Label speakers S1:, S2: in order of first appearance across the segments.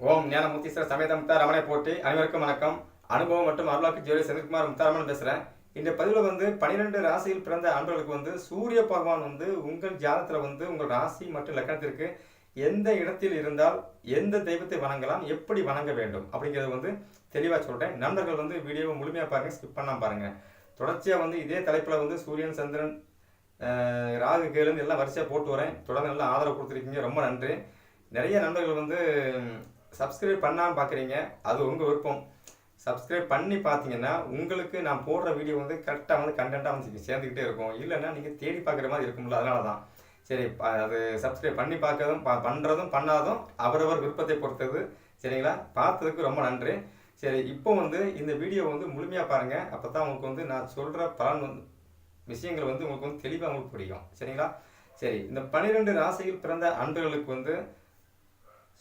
S1: ஓம் ஞான சமேத முத்தார் ரமணை போட்டி அனைவருக்கும் வணக்கம். அனுபவம் மற்றும் அருளாக்கு ஜோதி செந்தில்குமார் முத்தாரமன் பேசுகிறேன் இந்த பதிவில் வந்து பன்னிரெண்டு ராசியில் பிறந்த அன்பர்களுக்கு வந்து சூரிய பகவான் வந்து உங்கள் ஜாதத்தில் வந்து உங்கள் ராசி மற்றும் லக்கணத்திற்கு எந்த இடத்தில் இருந்தால் எந்த தெய்வத்தை வணங்கலாம் எப்படி வணங்க வேண்டும் அப்படிங்கிறது வந்து தெளிவாக சொல்கிறேன் நண்பர்கள் வந்து வீடியோவை முழுமையாக பாருங்கள் ஸ்கிப் பண்ணாமல் பாருங்கள் தொடர்ச்சியாக வந்து இதே தலைப்பில் வந்து சூரியன் சந்திரன் ராகு கேளுன்னு எல்லாம் வரிசையாக போட்டு வரேன். தொடர்ந்து நல்லா ஆதரவு கொடுத்துருக்கீங்க. ரொம்ப நன்றி. நிறைய நண்பர்கள் வந்து சப்ஸ்கிரைப் பண்ணாமல் பார்க்குறீங்க அது உங்கள் விருப்பம். சப்ஸ்கிரைப் பண்ணி பார்த்தீங்கன்னா உங்களுக்கு நான் போடுற வீடியோ வந்து கரெக்டாக வந்து கண்டென்ட்டாக வந்து சேர்ந்துக்கிட்டே இருக்கும். இல்லைன்னா நீங்கள் தேடி பார்க்குற மாதிரி இருக்கும்ல அதனால தான் சரி ப- அது சப்ஸ்கிரைப் பண்ணி பார்க்கறதும் ப பண்ணுறதும் பண்ணாதும் அவரவர் விருப்பத்தை பொறுத்தது. சரிங்களா? பார்த்ததுக்கு ரொம்ப நன்றி. சரி இப்போ வந்து இந்த வீடியோ வந்து முழுமையாக பாருங்கள் அப்போ தான் உங்களுக்கு வந்து நான் சொல்கிற பலன் வந்து விஷயங்கள் வந்து உங்களுக்கு வந்து தெளிவாக உங்களுக்கு புரியும். சரிங்களா? சரி இந்த பன்னிரெண்டு ராசியில் பிறந்த அன்பர்களுக்கு வந்து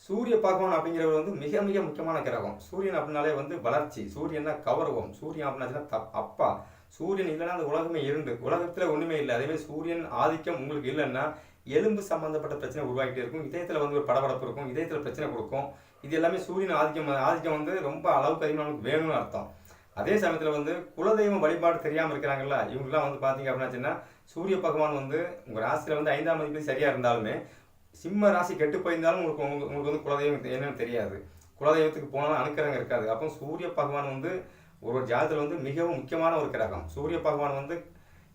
S1: சூரிய பகவான் அப்படிங்கிறவர் வந்து மிக மிக முக்கியமான கிரகம். சூரியன் அப்படின்னாலே வந்து வளர்ச்சி. சூரியன்னா கௌரவம். சூரியன் அப்படின்னாச்சுன்னா அப்பா. சூரியன் இல்லைன்னா அந்த உலகமே இருண்டு. உலகத்தில் ஒன்றுமே இல்லை. அதே மாதிரி சூரியன் ஆதிக்கம் உங்களுக்கு இல்லைன்னா எலும்பு சம்பந்தப்பட்ட பிரச்சனை உருவாகிட்டே இருக்கும். இதயத்தில் வந்து ஒரு படபடப்பு இருக்கும். இதயத்தில் பிரச்சனை கொடுக்கும். இது எல்லாமே சூரியன் ஆதிக்கம் ஆதிக்கம் வந்து ரொம்ப அளவுக்கு அதிகமாக நமக்கு வேணும்னு அர்த்தம். அதே சமயத்தில் வந்து குலதெய்வம் வழிபாடு தெரியாமல் இருக்கிறாங்கல்ல இவங்கெல்லாம் வந்து பார்த்தீங்க அப்படின்னாச்சுன்னா சூரிய பகவான் வந்து உங்கள் ராசியில் வந்து ஐந்தாம் மதிப்பு சரியாக இருந்தாலுமே சிம்ம ராசி கெட்டு போயிருந்தாலும் உங்களுக்கு உங்களுக்கு உங்களுக்கு வந்து குலதெய்வம் என்னன்னு தெரியாது. குலதெய்வத்துக்கு போனாலும் அனுக்கிரகம் இருக்காது. அப்போ சூரிய பகவான் வந்து ஒரு ஒரு ஜாதத்தில் வந்து மிகவும் முக்கியமான ஒரு கிரகம். சூரிய பகவான் வந்து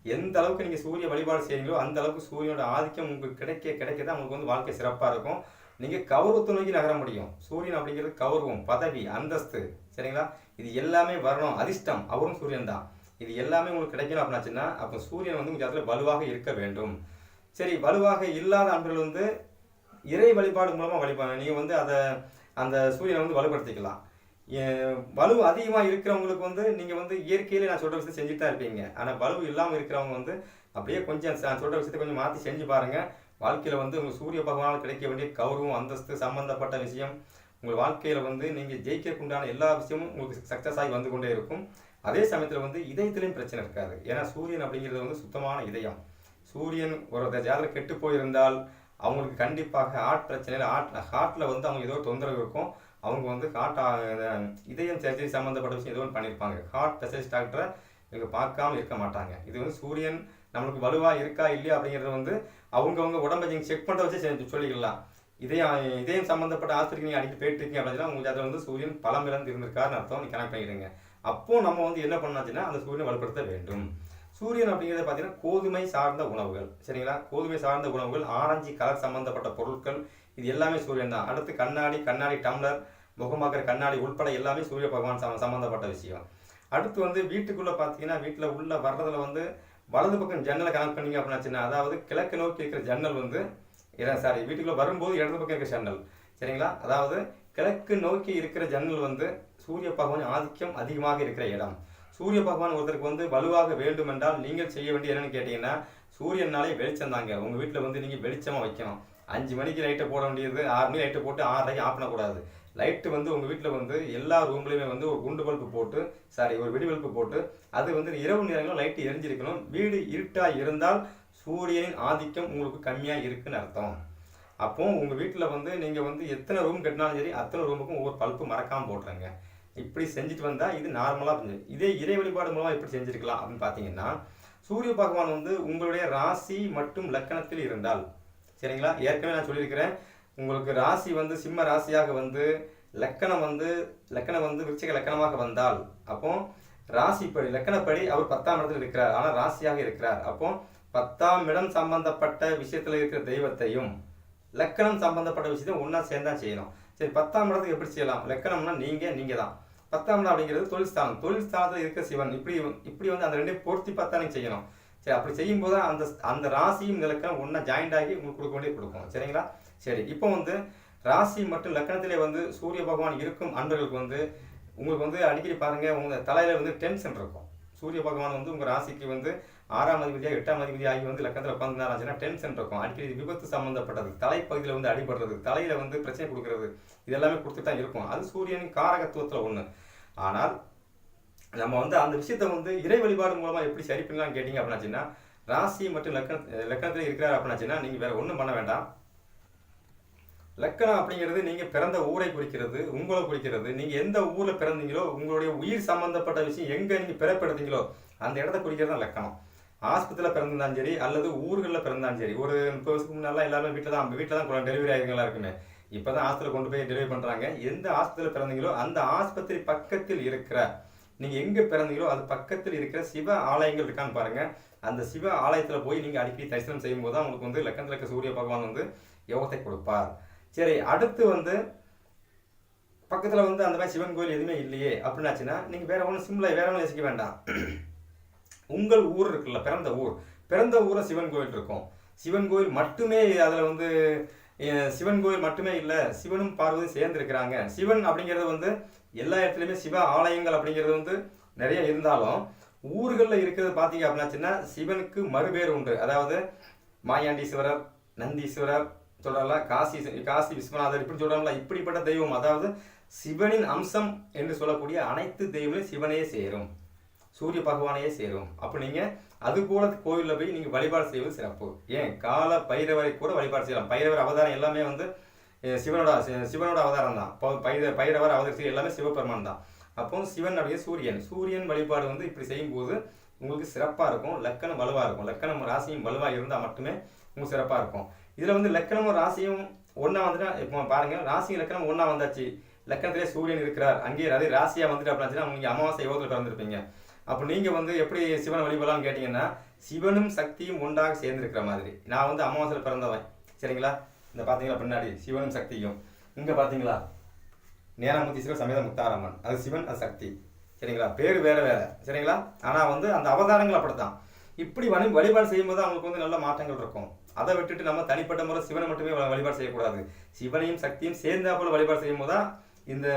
S1: எந்த அளவுக்கு நீங்கள் சூரிய வழிபாடு செய்கிறீங்களோ அந்த அளவுக்கு சூரியனோட ஆதிக்கம் உங்களுக்கு கிடைக்க கிடைக்க தான் உங்களுக்கு வந்து வாழ்க்கை சிறப்பாக இருக்கும். நீங்கள் கௌரவத்தை நோக்கி நகர முடியும். சூரியன் அப்படிங்கிறது கௌரவம் பதவி அந்தஸ்து. சரிங்களா? இது எல்லாமே வரணும். அதிர்ஷ்டம். அவரும் சூரியன் தான். இது எல்லாமே உங்களுக்கு கிடைக்கணும் அப்படின்னாச்சுன்னா அப்போ சூரியன் வந்து உங்கள் ஜாதத்தில் வலுவாக இருக்க வேண்டும். சரி வலுவாக இல்லாத அன்பர்கள் வந்து இறை வழிபாடு மூலமாக வழிபாடு. நீங்கள் வந்து அதை அந்த சூரியனை வந்து வலுப்படுத்திக்கலாம். ஏ- வலு அதிகமாக இருக்கிறவங்களுக்கு வந்து நீங்கள் வந்து இயற்கையிலே நான் சொல்கிற விஷயத்தை செஞ்சுட்டு தான் இருப்பீங்க. ஆனால் வலு இல்லாமல் இருக்கிறவங்க வந்து அப்படியே கொஞ்சம் நான் சொல்கிற விஷயத்தை கொஞ்சம் மாற்றி செஞ்சு பாருங்கள் வாழ்க்கையில் வந்து உங்கள் சூரிய பகவானால் கிடைக்க வேண்டிய கௌரவம் அந்தஸ்து சம்பந்தப்பட்ட விஷயம் உங்கள் வாழ்க்கையில் வந்து நீங்கள் ஜெயிக்கிறதுக்கு உண்டான எல்லா விஷயமும் உங்களுக்கு சக்ஸஸ் ஆகி வந்து கொண்டே இருக்கும். அதே சமயத்தில் வந்து இதயத்திலையும் பிரச்சனை இருக்காது. ஏன்னா சூரியன் அப்படிங்கிறது வந்து சுத்தமான இதயம். சூரியன் ஒரு ஜாதகம் கெட்டு போயிருந்தால் அவங்களுக்கு கண்டிப்பாக ஹார்ட் பிரச்சனையில் ஹார்ட் ஹார்ட்டில் வந்து அவங்க ஏதோ தொந்தரவு இருக்கும். அவங்க வந்து ஹார்ட் இதயம் சர்ஜரி சம்மந்தப்பட்ட விஷயம் ஏதோ ஒன்று பண்ணியிருப்பாங்க ஹார்ட் ஸ்பெஷலிஸ்ட் டாக்டரை இவங்க பார்க்காம இருக்க மாட்டாங்க. இது வந்து சூரியன் நம்மளுக்கு வலுவாக இருக்கா இல்லையா அப்படிங்கிறது வந்து அவங்கவுங்க உடம்பை நீங்கள் செக் பண்ணுற வச்சு செஞ்சு சொல்லிக்கலாம் இதயம் இதயம் சம்மந்தப்பட்ட ஆஸ்பத்திரிக்கு நீங்கள் அடிக்கடி போயிட்டு இருக்கீங்க அப்படின்னா உங்களுக்கு அதில் வந்து சூரியன் பலம் இழந்து இருந்திருக்காருன்னு அர்த்தம். நீங்கள் கனெக்ட் பண்ணிடுங்க. அப்போது நம்ம வந்து என்ன பண்ணாச்சுன்னா அந்த சூரியனை வலுப்படுத்த வேண்டும். சூரியன் அப்படிங்கிறது பார்த்தீங்கன்னா கோதுமை சார்ந்த உணவுகள். சரிங்களா? கோதுமை சார்ந்த உணவுகள் ஆரஞ்சு கலர் சம்பந்தப்பட்ட பொருட்கள் இது எல்லாமே சூரியன் தான். அடுத்து கண்ணாடி கண்ணாடி டம்ளர் முகமாக்கிற கண்ணாடி உட்பட எல்லாமே சூரிய பகவான் சம்ம- சம்மந்தப்பட்ட விஷயம். அடுத்து வந்து வீட்டுக்குள்ளே பார்த்தீங்கன்னா வீட்டில் உள்ள வர்றதுல வந்து வலது பக்கம் ஜன்னலை கனெக்ட் பண்ணிங்க அப்படின்னாச்சுன்னா அதாவது கிழக்கு நோக்கி இருக்கிற ஜன்னல் வந்து சாரி வீட்டுக்குள்ளே வரும்போது இடது பக்கம் இருக்கிற ஜன்னல். சரிங்களா? அதாவது கிழக்கு நோக்கி இருக்கிற ஜன்னல் வந்து சூரிய பகவான் ஆதிக்கம் அதிகமாக இருக்கிற இடம். சூரிய பகவான் ஒருத்தருக்கு வந்து வலுவாக வேண்டும் என்றால் நீங்கள் செய்ய வேண்டிய என்னன்னு கேட்டீங்கன்னா சூரியனாலே வெளிச்சம் தாங்க. உங்க வீட்டில் வந்து நீங்க வெளிச்சமா வைக்கணும். அஞ்சு மணிக்கு லைட்டை போட வேண்டியது ஆறு மணி லைட்டை போட்டு ஆறரைக்கு ஆஃப் பண்ணக்கூடாது. லைட்டு வந்து உங்கள் வீட்டில் வந்து எல்லா ரூம்லையுமே வந்து ஒரு குண்டு பல்பு போட்டு சாரி ஒரு வெடி பல்பு போட்டு அது வந்து இரவு நேரங்களில் லைட்டு எரிஞ்சிருக்கணும். வீடு இருட்டாக இருந்தால் சூரியனின் ஆதிக்கம் உங்களுக்கு கம்மியாக இருக்குன்னு அர்த்தம். அப்போது உங்கள் வீட்டில் வந்து நீங்கள் வந்து எத்தனை ரூம் கட்டினாலும் சரி அத்தனை ரூமுக்கும் ஒவ்வொரு பல்ப்பு மறக்காமல் போட்டுருங்க. இப்படி செஞ்சுட்டு வந்தால் இது நார்மலாக செஞ்சு இதே இறை வழிபாடு மூலமாக எப்படி செஞ்சுருக்கலாம் அப்படின்னு பார்த்தீங்கன்னா சூரிய பகவான் வந்து உங்களுடைய ராசி மற்றும் லக்கணத்தில் இருந்தால் சரிங்களா? ஏற்கனவே நான் சொல்லியிருக்கிறேன் உங்களுக்கு ராசி வந்து சிம்ம ராசியாக வந்து லக்கணம் வந்து லக்கணம் வந்து விருச்சிக லக்கணமாக வந்தால் அப்போ ராசிப்படி லக்கணப்படி அவர் பத்தாம் இடத்தில் இருக்கிறார். ஆனால் ராசியாக இருக்கிறார். அப்போ பத்தாம் இடம் சம்பந்தப்பட்ட விஷயத்தில் இருக்கிற தெய்வத்தையும் லக்கணம் சம்பந்தப்பட்ட விஷயத்தையும் ஒன்றா சேர்ந்தா செய்யணும் சரி பத்தாம் இடத்துக்கு எப்படி செய்யலாம்? லக்கணம்னா நீங்கள் நீங்கள் தான் பத்தாம் இடம் அப்படிங்கிறது தொழில் ஸ்தானம். தொழில் ஸ்தானத்தில் இருக்க சிவன். இப்படி இப்படி வந்து அந்த ரெண்டையும் பொருத்தி பார்த்தா செய்யணும். சரி அப்படி செய்யும்போது அந்த அந்த ராசியும் இந்த ஒன்றா ஜாயிண்ட் ஆகி உங்களுக்கு கொடுக்க வேண்டிய கொடுக்கும். சரிங்களா? சரி இப்போ வந்து ராசி மற்றும் லக்கணத்திலே வந்து சூரிய பகவான் இருக்கும் அன்பர்களுக்கு வந்து உங்களுக்கு வந்து அடிக்கடி பாருங்கள் உங்கள் தலையில் வந்து டென்ஷன் இருக்கும். சூரிய பகவான் வந்து உங்கள் ராசிக்கு வந்து ஆறாம் அதிபதியாக எட்டாம் அதிபதி ஆகி வந்து லக்கத்தில் உட்காந்துருந்தாச்சுன்னா டென்ஷன் இருக்கும். அடிக்கடி விபத்து சம்மந்தப்பட்டது தலைப்பகுதியில் வந்து அடிபடுறது தலையில் வந்து பிரச்சனை கொடுக்கறது இது எல்லாமே கொடுத்துட்டு தான் இருக்கும். அது சூரியனின் காரகத்துவத்தில் ஒன்று ஆனால் நம்ம வந்து அந்த விஷயத்தை வந்து இறை வழிபாடு மூலமாக எப்படி சரி பண்ணலாம்னு கேட்டிங்க அப்படின்னாச்சுன்னா ராசி மற்றும் லக்கண லக்கணத்தில் இருக்கிறார் அப்படின்னாச்சுன்னா நீங்கள் வேறு ஒன்றும் பண்ண வேண்டாம். லக்கணம் அப்படிங்கிறது நீங்கள் பிறந்த ஊரை குறிக்கிறது உங்களை குறிக்கிறது நீங்கள் எந்த ஊரில் பிறந்தீங்களோ உங்களுடைய உயிர் சம்மந்தப்பட்ட விஷயம் எங்கே நீங்கள் பிறப்பெடுத்தீங்களோ அந்த இடத்த குறிக்கிறது தான் லக்கணம். ஆஸ்பத்திரியில் பிறந்திருந்தாலும் சரி அல்லது ஊர்களில் பிறந்தாலும் சரி ஒரு முப்பது வருஷத்துக்கு முன்னாலாம் எல்லாருமே வீட்டில் தான் வீட்டில் தான் டெலிவரி ஆகிங்களா இருக்குமே இப்போ தான் ஆஸ்பத்திரியில் கொண்டு போய் டெலிவரி பண்ணுறாங்க எந்த ஆஸ்பத்திரியில் பிறந்தீங்களோ அந்த ஆஸ்பத்திரி பக்கத்தில் இருக்கிற நீங்கள் எங்கே பிறந்தீங்களோ அது பக்கத்தில் இருக்கிற சிவ ஆலயங்கள் இருக்கான்னு பாருங்கள் அந்த சிவ ஆலயத்தில் போய் நீங்கள் அடிக்கடி தரிசனம் செய்யும்போது தான் உங்களுக்கு வந்து லக்கணத்தில் இருக்க சூரிய பகவான் வந்து யோகத்தை கொடுப்பார். சரி அடுத்து வந்து பக்கத்தில் வந்து அந்த மாதிரி சிவன் கோயில் எதுவுமே இல்லையே அப்படின்னாச்சுன்னா நீங்கள் வேறு ஒன்றும் சிம்பிளாக வேற ஒன்றும் யோசிக்க வேண்டாம். உங்கள் ஊர் இருக்குல்ல பிறந்த ஊர். பிறந்த ஊரில் சிவன் கோயில் இருக்கும். சிவன் கோயில் மட்டுமே அதில் வந்து சிவன் கோயில் மட்டுமே இல்லை சிவனும் பார்வதியும் சேர்ந்துருக்கிறாங்க. சிவன் அப்படிங்கிறது வந்து எல்லா இடத்துலையுமே சிவ ஆலயங்கள் அப்படிங்கிறது வந்து நிறைய இருந்தாலும் ஊர்களில் இருக்கிறது பார்த்தீங்க அப்படின்னாச்சுன்னா சிவனுக்கு மறுபேர் உண்டு. அதாவது மாயாண்டீஸ்வரர் நந்தீஸ்வரர் சொல்றாங்களா காசி காசி விஸ்வநாதர் இப்படி சொல்கிறாங்களா இப்படிப்பட்ட தெய்வம். அதாவது சிவனின் அம்சம் என்று சொல்லக்கூடிய அனைத்து தெய்வங்களும் சிவனையே சேரும். சூரிய பகவானையே சேரும். அப்போ நீங்கள் அது போல கோயிலில் போய் நீங்கள் வழிபாடு செய்வது சிறப்பு. ஏன்? கால பைரவரை கூட வழிபாடு செய்யலாம். பைரவர் அவதாரம் எல்லாமே வந்து சிவனோட சிவனோட அவதாரம் தான். இப்போ பைர பைரவர் அவதரித்து எல்லாமே சிவபெருமான் தான். அப்போ சிவன் அப்படியே சூரியன். சூரியன் வழிபாடு வந்து இப்படி செய்யும்போது உங்களுக்கு சிறப்பாக இருக்கும். லக்கணம் வலுவாக இருக்கும். லக்கணம் ராசியும் வலுவாக இருந்தால் மட்டுமே உங்களுக்கு சிறப்பாக இருக்கும். இதில் வந்து லக்கணமும் ராசியும் ஒன்றா வந்துட்டா இப்போ பாருங்கள் ராசியும் லக்கணம் ஒன்றா வந்தாச்சு. லக்கணத்திலே சூரியன் இருக்கிறார். அங்கேயே அதே ராசியாக வந்துட்டு அப்படின்னா அவங்க அமாவாசை யோகத்தில் பிறந்திருப்பீங்க. அப்போ நீங்கள் வந்து எப்படி சிவனை வழிபடலாம்னு கேட்டிங்கன்னா சிவனும் சக்தியும் ஒன்றாக சேர்ந்துருக்கிற மாதிரி. நான் வந்து அமாவாசையில் பிறந்தவன். சரிங்களா? இந்த பார்த்தீங்களா பின்னாடி? சிவனும் சக்தியும். இங்க பாத்தீங்களா சிவ சமேத முத்தாரம்மன் அது சிவன் அது சக்தி. சரிங்களா? பேர் வேறு வேறு. சரிங்களா? ஆனால் வந்து அந்த அவதாரங்கள் அப்படித்தான். இப்படி வழி வழிபாடு செய்யும்போது அவங்களுக்கு வந்து நல்ல மாற்றங்கள் இருக்கும். அதை விட்டுட்டு நம்ம தனிப்பட்ட முறை சிவனை மட்டுமே வ- வழிபாடு செய்யக்கூடாது. சிவனையும் சக்தியும் சேர்ந்தா போல வழிபாடு செய்யும் போது தான் இந்த